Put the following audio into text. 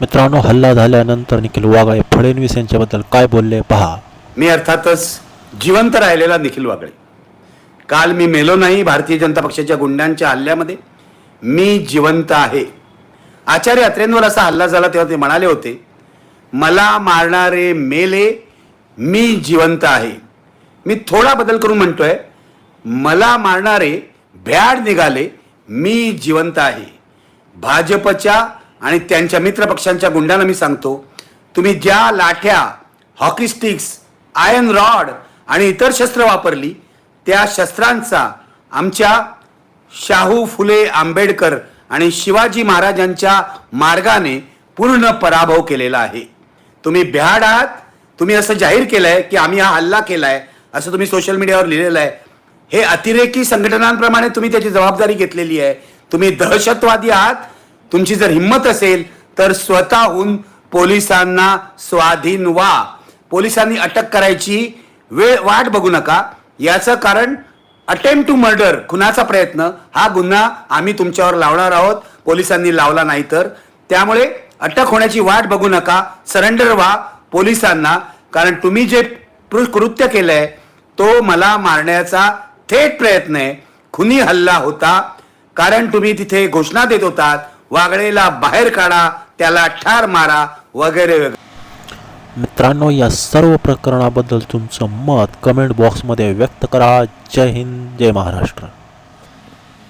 मित्रांनो हल्ला झाल्यानंतर निखिल वागळे फडणवीस यांच्याबद्दल काय बोलले पहा. मी अर्थातच जिवंत राहिलेला निखिल वागळे काल मी मेलो नाही भारतीय जनता पक्षाच्या गुंडांच्या हल्ल्यामध्ये. मी जिवंत आहे. आचार्य अत्रेंवर असा हल्ला झाला तेव्हा ते म्हणाले होते मला मारणारे मेले मी जिवंत आहे. मी थोडा बदल करून म्हणतोय मला मारणारे भ्याड निघाले मी जिवंत आहे. भाजपच्या आणि त्यांच्या मित्रपक्षांच्या गुंडांना मी सांगतो तुम्ही ज्या लाठ्या हॉकी स्टिक्स आयर्न रॉड आणि इतर शस्त्र वापरली त्या शस्त्रांचा आमच्या शाहू फुले आंबेडकर आणि शिवाजी महाराजांच्या मार्गाने पूर्ण पराभव केलेला आहे. तुम्ही भ्याड आहात तुम्ही असं जाहीर केलंय की आम्ही हा हल्ला केला आहे असं तुम्ही सोशल मीडियावर लिहिलेलं आहे. हे अतिरेकी संघटनांप्रमाणे तुम्ही त्याची जबाबदारी घेतलेली आहे. तुम्ही दहशतवादी आहात तुमची जर हिंमत असेल तर स्वतःहून पोलिसांना स्वाधीन व्हा. पोलिसांनी अटक करायची वेळ वाट बघू नका. याचं कारण अटेम्प्ट टू मर्डर खुनाचा प्रयत्न हा गुन्हा आम्ही तुमच्यावर लावणार आहोत. पोलिसांनी लावला नाही तर. त्यामुळे अटक होण्याची वाट बघू नका. सरेंडर व्हा पोलिसांना. कारण तुम्ही जे प्र- कृत्य केलंय तो मला मारण्याचा थेट प्रयत्न आहे. खुनी हल्ला होता. कारण तुम्ही तिथे घोषणा देत होतात. वागळेला बाहेर काढा त्याला ठार मारा वगैरे वगैरे. मित्रांनो या सर्व प्रकरणाबद्दल तुमचं मत कमेंट बॉक्समध्ये व्यक्त करा. जय हिंद जय महाराष्ट्र.